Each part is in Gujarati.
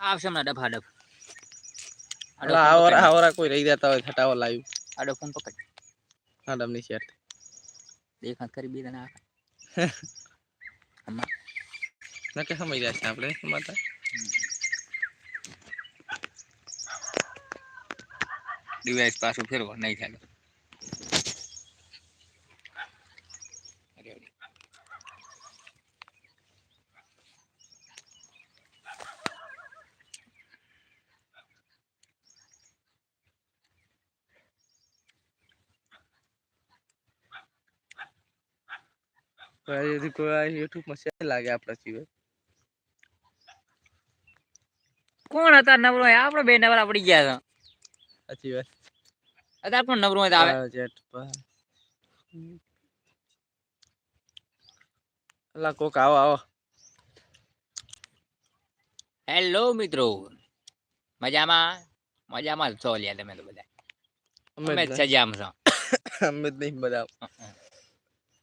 આવશે હમણાં ડફા ડફ આવરા. આવરા કોઈ રહી જતા હોય ખટાવો લાવ્યું. આડો ફોન પકડ. મેડમની શેર દેખાત કરી બે તને આખા. ના કે સમજ જાય છે આપણે માતા ડિવાઇસ પાછું ફેરવો નહીં થાય કોઈ કોઈ યુટ્યુબમાં શેર લાગે આપણા સિવાય? કોણ હતા નવરો આપણો બે નવરા પડી ગયા હતા સાચી વાત. અત્યારે કોણ નવરો હોય આવે. જેટ અલા કોક આવો આવો. હેલો મિત્રો. મજામાં? મજામાં છો લ્યા તમે તો બધા. અમે સજામ છો. અમે નહીં બધા.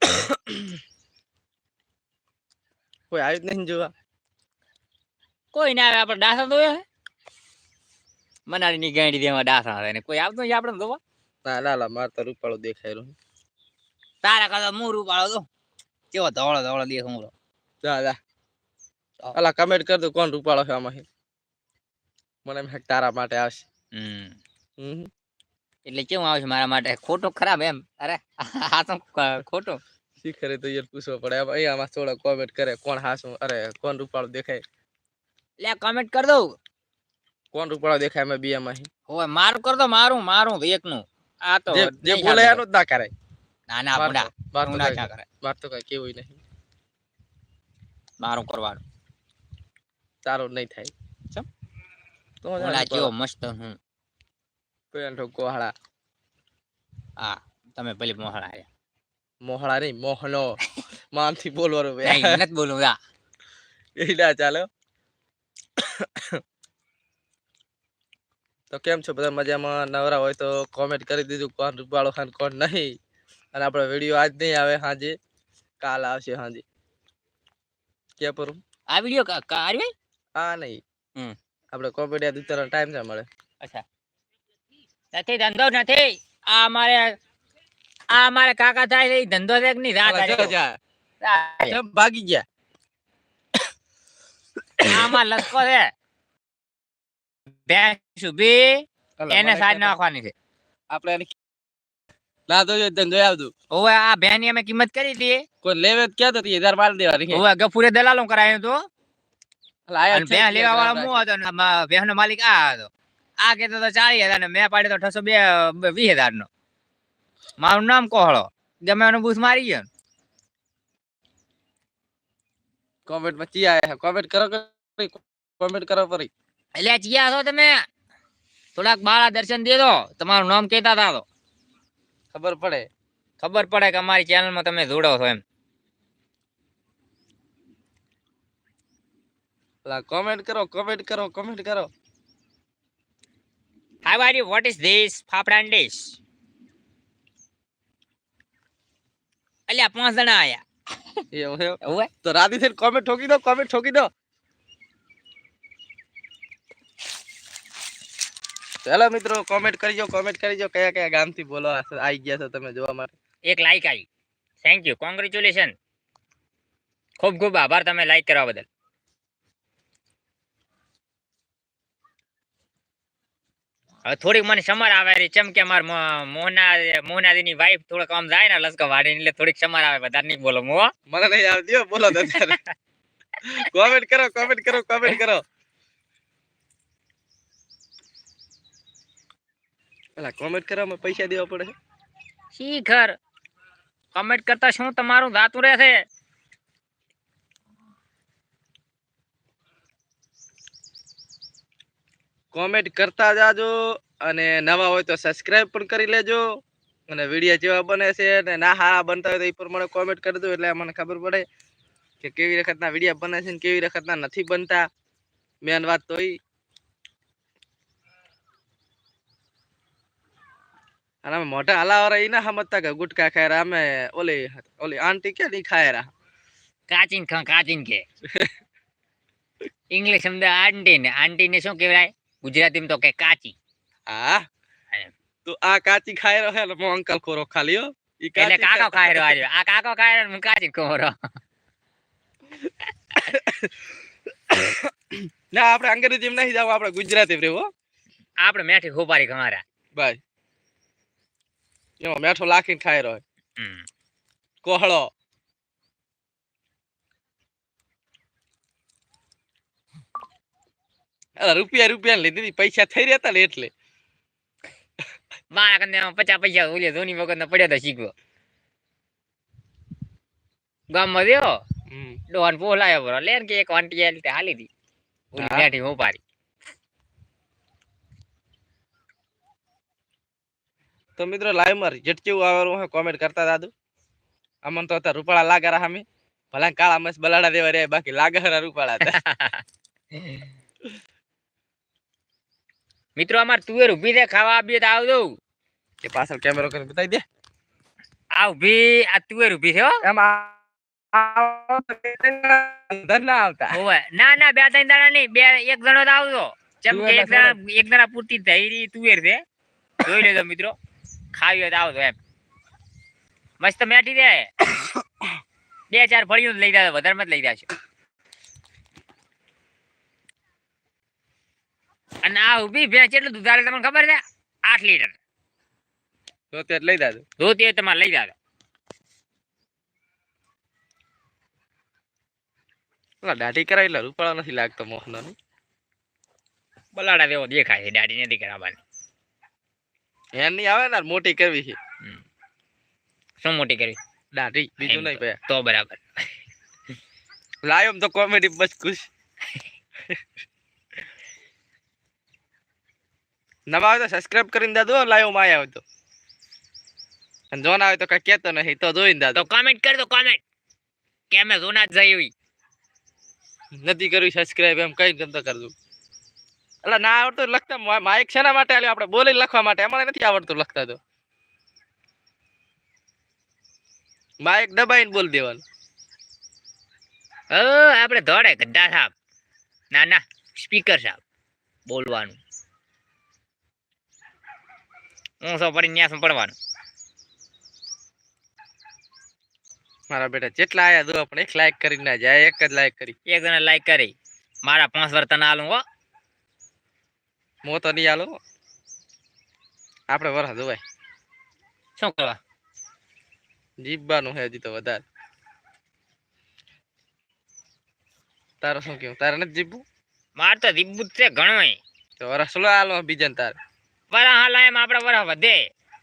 કોઈ આવ્યું જ નહીં જોવા. કોઈ ના આવે આપણે ડાસા તો મનાલી ની ગાંડી દેવા ડાસા આવે કોઈ આવતો નથી આપણે તો ના ના માર તો રૂપાળો દેખાયેલો તારા કરતા હું રૂપાળો તો કેવો ધોળો ધોળો દેખ હું જા જા. અલા કમેન્ટ કર દો કોણ રૂપાળો છે આમાં મને એમ તારા માટે આવશે. હમ. હમ. એટલે કેવું આવશે મારા માટે? ખોટો ખરાબ એમ. અરે આ તો ખોટો. શીખરે તો યાર પૂછવો પડે. આમાં અહીંયામાં થોડા કોમેન્ટ કરે કોણ હાસું? અરે કોણ રૂપાળો દેખાય? લે કોમેન્ટ કર દઉં. કોણ રૂપાળો દેખાય અમે બે માં હોય મારું કર દો મારું મારું એક નું આ તો જે બોલે. એનું જ ના કરે ના ના બુડા ના માર કઈ- ક્યાં કરે? માર તો કઈ કેવું નહીં. મારું કરવાનું. તારું નહીં થાય. ચમ? તો ઓલા કેવો મસ્ત હું. પેન્ટો કોહળા હા તમે પેલી મોહળા આયા. મોહળા નહીં મોહનો. માનથી બોલવાનું ભાઈ નથી બોલું જા. એડા ચાલો. તો કેમ છો? બધા મજામાં? નવરા હોય તો કોમેન્ટ કરી દીધું કોણ રૂપાળો ખાન કોણ નહીં? અને આપણો વીડિયો આજ નહીં આવે હાજી. કાલ આવશે સાંજે કે પરું આ વિડિયો ભાઈ? આ નહીં. હમ. આપણે કોમેડી ઉતારવાનો ટાઈમ ના મળે અચ્છા. નથી ધંધો નથી. આ અમારે આ મારે કાકા થાય એ ધંધો છે કે નહીં? રાત ભાગી ગયા. આમાં લસકો છે. ભેંસ ઊભી એને સાજ નાખવાની છે. આપણે એને ના તો જો ધંધો આવતું હવે આ ભેંની અમે કિંમત કરી હતી. કોઈ લેવે તો ક્યાં તો હજાર માલ દેવાની ઓવે ગફુરે દલાલો કરાયું તો. ભેં લેવા વાળો રાખી. હતો ને ભેંનો માલિક આ હતો. આ કેતો તો ચાલીસ હજાર ને મેં પાડ્યો તો છસો બે વીસ હજાર નો મારું નામ કોહળો. ગમે એનો બૂથ મારી ગયો કોમેન્ટમાં ચી આયા કોમેન્ટ કરો કરી કોમેન્ટ કરો પરી એટલે ચિયા છો તમે? થોડાક બાળા દર્શન દે દો. તમારું નામ કહેતા હતા તો ખબર પડે. ખબર પડે કે અમારી ચેનલમાં તમે જોડો છો એમ. કોમેન્ટ કરો કોમેન્ટ કરો કોમેન્ટ કરો. Hi are you what is this fafda dish અલ્યા પાંચ જણા આયા એવું એવું. હવે તો રાતી થઈને કોમેન્ટ ઠોકી દો કોમેન્ટ ઠોકી દો ચાલો મિત્રો કોમેન્ટ કરજો કોમેન્ટ કરજો કયા કયા ગામથી બોલો આવી ગયા છો તમે જોવા માટે। એક લાઈક આવી. થેન્ક યુ કોંગ્રેચ્યુલેશન ખૂબ ખૂબ આભાર તમે લાઈક કરવા બદલ. થોડીક મને સમર આવે રહી ચમ કે માર મોહના મોહના મોહનાદીની વાઈફ થોડોક આમ જાય ને લસકા વાડી એટલે થોડીક સમર આવે વધારે નહીં બોલો મો મને નહીં આવતી બોલો કોમેન્ટ કરો કોમેન્ટ કરો કોમેન્ટ કરો. પેલા કોમેન્ટ કરવામાં પૈસા દેવા પડે શીખર કોમેન્ટ કરતા શું તમારું દાતું રહેશે? કોમેન્ટ કરતા જાજો અને નવા હોય તો સબસ્ક્રાઈબ પણ કરી લેજો અને વીડિયો જેવા બને છે અને ના હારા બનતા હોય તો એ પ્રમાણે કોમેન્ટ કરી દો એટલે મને ખબર પડે કે કેવી વખતના વીડિયો બને છે ને કેવી વખતના નથી બનતા. મેન વાત તો ઈ. અને અમે મોટા હલાવરા ઈ ના સમજતા કે ગુટકા ખાય રહ્યા અમે ઓલી ઓલી આંટી કે નહીં ખાય રહ્યા. કાચીન ખા કાચીન કે. ઇંગ્લિશ સમજે આંટી ને. આંટી ને શું કહેવાય? ગુજરાતીમાં તો કે કાચી. હા? તો આ કાચી ખાઈ રહ્યો એટલે મો અંકલ ખોરો ખાલી હો. એટલે કાકો ખાઈ રહ્યો આજે. આ કાકો ખાઈ રહ્યો હું કાચી ખોરો. ના આપણે અંગ્રેજીમાં નહીં જાવ આપણે ગુજરાતી રહેવું આપણે મેઠી ખોપારી ખમારા ભાઈ. એમાં મેઠો લાખીને ખાઈ રહ્યો કોહળો. રૂપિયા રૂપિયા લીધી દીધી પૈસા થઈ રહ્યા હતા ને એટલે. મારા કને પચાસ પૈસા ઓલે ધોની વગર ને પડ્યા તો શીખવો. ગામમાં રહ્યો. ડોહન પોલાયો બરો. લે કે એક આંટી આ રીતે હાલી દી. ઓલી હા. મેઠી તો મિત્રો લાઈવમાં રિઝલ્ટ કેવું આવેલું હે કોમેન્ટ કરતા દાદુ અમન તો અત્યારે રૂપાળા લાગે રહ્યા અમે ભલા કાળા મસ્ત બલાડા દેવા રહ્યા બાકી લાગે રૂપાળા હતા. મિત્રો અમાર તુવેર ઊભી છે ખાવા આપીએ તો આવજો. એ પાછળ કેમેરો કરીને બતાવી દે. આ ઊભી આ તુવેર ઊભી છે હો. એમ ના ના બે ત્રણ દાડા નહીં. બે એક જણો તો આવજો. જેમ કે એક જણા એક જણા પૂરતી ધૈરી તુવેર છે. જોઈ લેજો મિત્રો. ખાવી તો આવજો એમ. મસ્ત મેઠી દે બે ચાર ફળીઓ લઈ જાય વધારે મત લઈ જાજો. અને આ ઊભી ભેંસ કેટલું દૂધ આલે તમને ખબર છે? આઠ લીટર. લઈ દાદો ધોતી તમારે લઈ દાદો દાઢી કરાવી એટલે રૂપાળો નથી લાગતો મોહનો બલાડા જેવો દેખાય છે દાઢી નથી કરાવવાની. એમ નહીં આવે ને મોટી કરવી છે. શું મોટી કરી દાઢી બીજું નહીં ભાઈ. તો બરાબર. લાયો તો કોમેડી બસ ખુશ. નવા આવે તો સબસ્ક્રાઇબ કરીને દાદો લાયો માં આવ્યો તો. અને જો આવે તો કઈ કેતો નહીં તો જોઈને દાદો તો કોમેન્ટ કરી દો કોમેન્ટ કે અમે સોના જ જઈ નથી કર્યું સબસ્ક્રાઇબ એમ કઈ ગમતો કરજો. એટલે ના આવડતું લખતા. માઇક શેના માટે આવ્યો આપણે બોલી લખવા માટે. અમારે નથી આવડતું લખતા તો. માઇક દબાઈને બોલ દેવાનું. આપણે દોડે ગદ્દા સાહેબ. ના ના સ્પીકર સાહેબ. બોલવાનું. હું સૌ પડી ન્યાસ પડવાનું મારા બેટા જેટલા આયા દો પણ એક લાઈક કરી ના જાય એક જ લાઈક કરી. એક જણા લાઈક કરી. મારા પાંચ વાર તને આલું હો. મો તો નહીં આલો આપણે વરસ જોવાય. શું કરવા? જીવવાનું હે હજી તો વધારે. તારે શું કેવું તારે નથી જીવવું? મારે તો દીબુત છે ઘણો તો વરસ લો આલો બીજાને તારે. વરા હાલ એમ આપણે વરા વધે.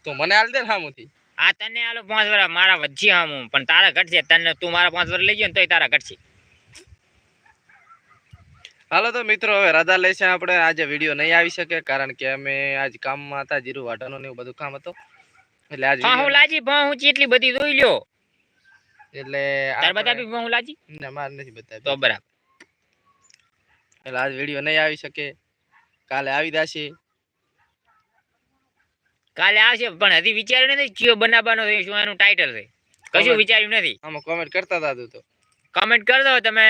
તો મને આલ દે ને સામુથી આ તને આલો પાંચ વરા મારા વચ્ચે હમ પણ તારા ઘટશે. તને તું મારા પાંચ વરા લઈ ગયો ને તોય તારા ઘટશે. હાલો તો મિત્રો હવે રજા લેશે આપણે આજે વીડિયો નહીં આવી શકે કારણ કે અમે આજ કામમાં હતા જીરું વાટવાનું ને એવું બધું કામ હતું. એટલે આજ હું લાજી હું એટલી બધી જોઈ લ્યો. એટલે તાર બધા આપણે- બી હું લાજી? ના માર નથી બતાવ્યું. તો બરાબર. એટલે આજ વીડિયો નહીં આવી શકે. કાલે આવી જશે. કાલે આવશે પણ હજી વિચાર્યું નથી કયો બનાવવાનો છે શું એનું ટાઇટલ છે. કશું વિચાર્યું નથી. આમાં કોમેન્ટ કરતા હતા તો. કોમેન્ટ કરી દો તમે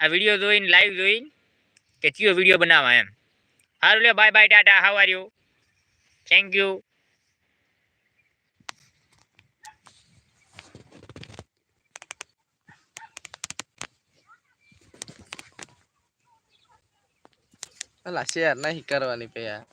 આ વીડિયો જોઈને લાઈવ જોઈને કે કયો વીડિયો બનાવવા એમ. સારું લે bye bye tata how are you thank you અલા શેર નહીં કરવાની પે યાર